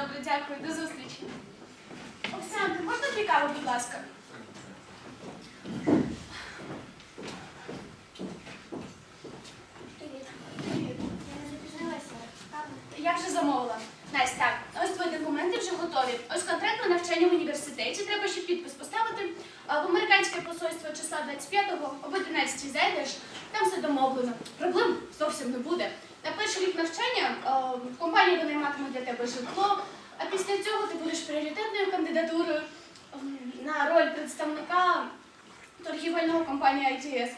Добре, дякую, до зустрічі. Оксана, можна кави, будь ласка? Привіт. Привіт. Я не запізнилася. Я вже замовила. Настя, так, ось твої документи вже готові. Ось контракт на навчання в університеті. Треба ще підпис поставити. А В американське посольство числа 25-го об 11 зайдеш, там все домовлено. Проблем зовсім не буде. Перший рік навчання а, компанія винайматиме для тебе житло, а після цього ти будеш пріоритетною кандидатурою на роль представника торгівельного компанії ITS.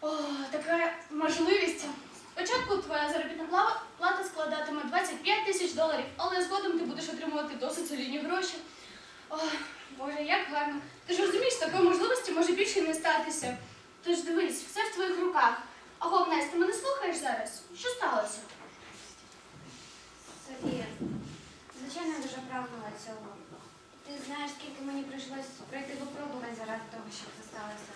О, така можливість. Спочатку твоя заробітна плата складатиме 25 тисяч доларів, але згодом ти будеш отримувати досить солідні гроші. О, Боже, як гарно. Ти ж розумієш, такої можливості може більше не статися. Тож дивись, все в твоїх руках. А головне, ти мене слухаєш зараз? Що сталося? Софія, звичайно, я дуже прагнула цього. Ти знаєш, скільки мені прийшлось пройти випробувань заради того, щоб це сталося.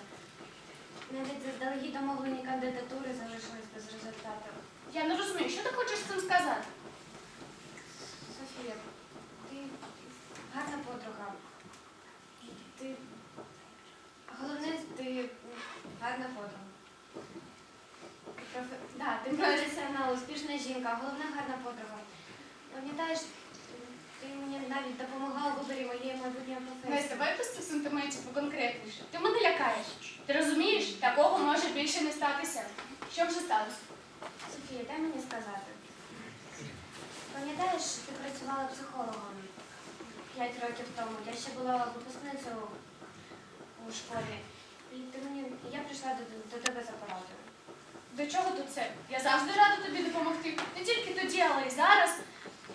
Навіть заздалегідь домовлені кандидатури залишились без результату. Я не розумію, що ти хочеш з цим сказати? Софія, ти гарна подруга. Ти головне, ти гарна подруга. Профе... Да, ти професіонал, успішна головна гарна подруга. Пам'ятаєш, ти мені навіть допомогла у виборі моєї майбутньої Настя, професії. давай без цих сантиментів поконкретніше. Ти мене лякаєш. Ти розумієш, такого може більше не статися. Що вже сталося? Софія, дай мені сказати. Пам'ятаєш, ти працювала психологом п'ять років тому. Я ще була випускницею у школі. І ти мені, я прийшла до, до тебе за порадою. До чого тут це? Я завжди рада тобі допомогти. Не тільки тоді, але й зараз.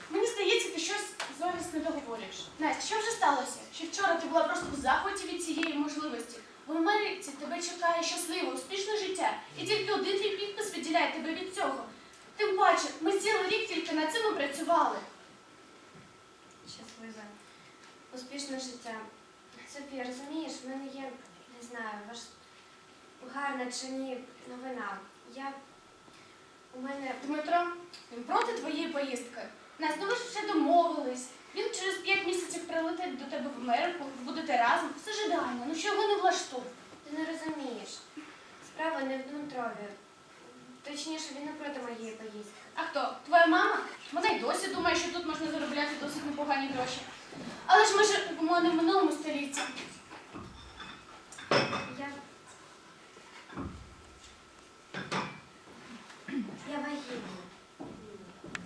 Мені здається, ти щось зараз не договорюєш. Настя, що вже сталося? Ще вчора ти була просто в захваті від цієї можливості. В Америці тебе чекає щасливе, успішне життя, і тільки один твій підпис відділяє тебе від цього. Тим паче, ми цілий рік тільки над цим працювали. Щаслива. Успішне життя. Софія, розумієш, в мене є, не знаю, ваш гарна чи ні новина. Я у мене Дмитро, він проти твоєї поїздки. Настя, ну ви ж вже домовились. Він через п'ять місяців прилетить до тебе в Америку, будете разом. Все ж ідеально, ну що його не влаштовує? ти не розумієш. Справа не в Дмитрові. Точніше, він не проти моєї поїздки. А хто? Твоя мама? Вона й досі думає, що тут можна заробляти досить непогані гроші. Але ж ми живемо не в минулому столітті. Я вагітна.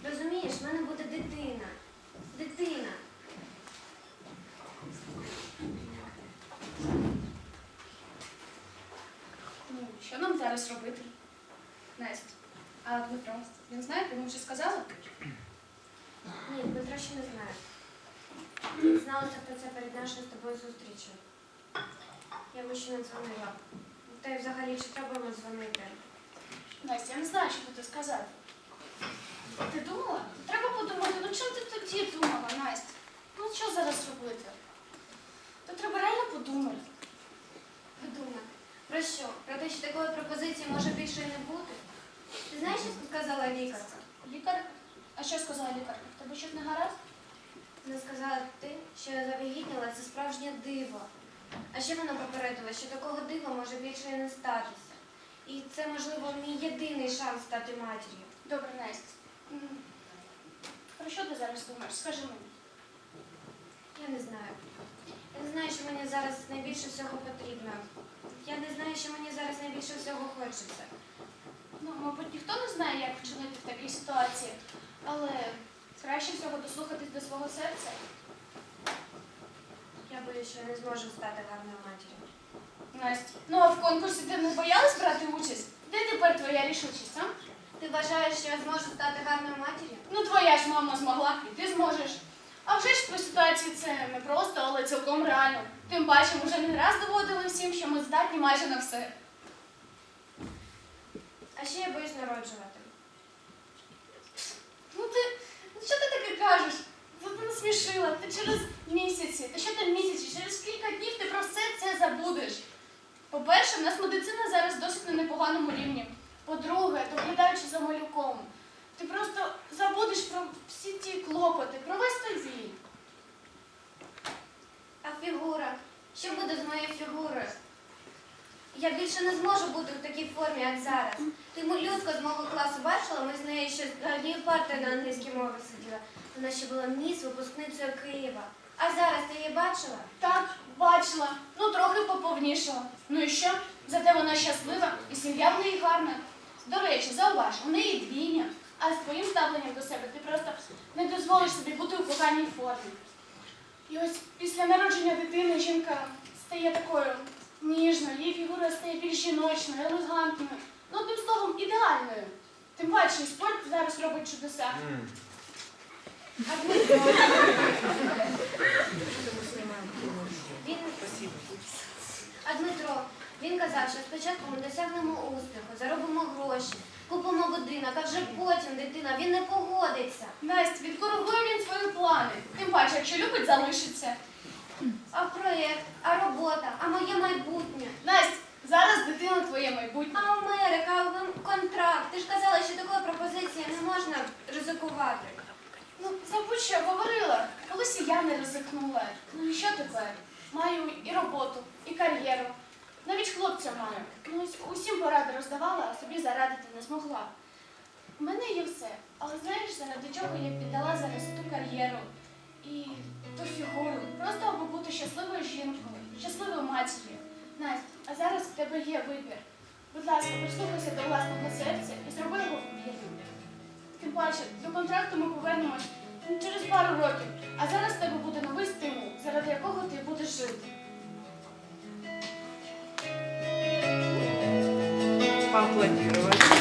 Розумієш, в мене буде дитина. Дитина. Ну, що нам зараз робити? Настя. А Дмитро, він знає, ти йому вже сказала? Ні, Дмитро ще не знає. Дізналася про це перед нашою з тобою зустрічю. Я йому ще не дзвонила. Та й взагалі чи треба йому дзвонити? Настя, я не знаю, що тобі сказати. Ти думала? Треба подумати, ну чим ти тоді думала, Настя? Ну що зараз робити? То треба реально подумати. Що? Про те, що такої пропозиції може більше і не бути? Ти знаєш, що сказала лікарка? Лікар? А що сказала лікарка? В тебе щось не гаразд? Вона сказала ти, що я завагітніла, це справжнє диво. А ще вона попередила, що такого дива може більше і не статися. І це, можливо, мій єдиний шанс стати матір'ю. Добре, Настя. М, Про що ти зараз думаєш? Скажи мені. Я не знаю. Я не знаю, що мені зараз найбільше всього потрібно. Я не знаю, що мені зараз найбільше всього хочеться. Ну, мабуть, ніхто не знає, як вчинити в такій ситуації, але краще всього дослухатись до свого серця. Я боюсь, що я не зможу стати гарною матір'ю. Настя, ну а в конкурсі ти не боялась брати участь? Де тепер твоя рішучість, а? Ти вважаєш, що я зможу стати гарною матір'ю? Ну, твоя ж мама змогла, і ти зможеш. А вже ж твоїй ситуації це не просто, але цілком реально. Тим паче, ми вже не раз доводили всім, що ми здатні майже на все. А ще я боюсь народжувати. Ну ти, ну що ти таке кажеш? Ну, ти насмішила, ти через місяці, та що там місяці, через кілька днів ти про все це забудеш. По-перше, в нас медицина зараз досить на непоганому рівні. По-друге, доглядаючи за малюком, ти просто забудеш про всі ті клопоти, про весь той вік. А фігура? Що буде з моєю фігурою? Я більше не зможу бути в такій формі, як зараз. Ти людську з мого класу бачила, ми з нею ще з однією партою на англійській мові сиділа. Вона ще була міс випускницею Києва. А зараз ти її бачила? Так, бачила. Ну трохи поповнішала. Ну і що? Зате вона щаслива і сім'я в неї гарна. До речі, зауваж, у неї двійня. А з твоїм ставленням до себе ти просто не дозволиш собі бути у поганій формі. І ось після народження дитини жінка стає такою ніжною, її фігура стає більш жіночною, елегантною. Ну, одним словом, ідеальною. Тим паче, спорт зараз робить чудеса. А Дмитро? Він... А Дмитро, він казав, що спочатку ми досягнемо успіху, заробимо гроші, купимо будинок, а вже потім дитина, він не погодиться. Настя, відкоригує він свої плани. Тим паче, якщо любить, залишиться. А проєкт, а робота, а моє майбутнє. Настя, зараз дитина твоє майбутнє. А Америка, а контракт. Ти ж казала, що такої пропозиції не можна ризикувати. Ну, забудь, що я говорила. Колись і я не ризикнула. Ну і що тепер? Маю і роботу, і кар'єру. Навіть хлопця маю. Ну, усім поради роздавала, а собі зарадити не змогла. У мене є все. Але знаєш, заради чого я піддала зараз ту кар'єру і ту фігуру. Просто аби бути щасливою жінкою, щасливою матір'ю. Настя, а зараз в тебе є вибір. Будь ласка, прислухайся до власного серця і зроби його вірним. Тим паче, до контракту ми повернемось через пару років, а зараз в тебе буде новий стимул, заради якого ти будеш жити. Поаплодировать.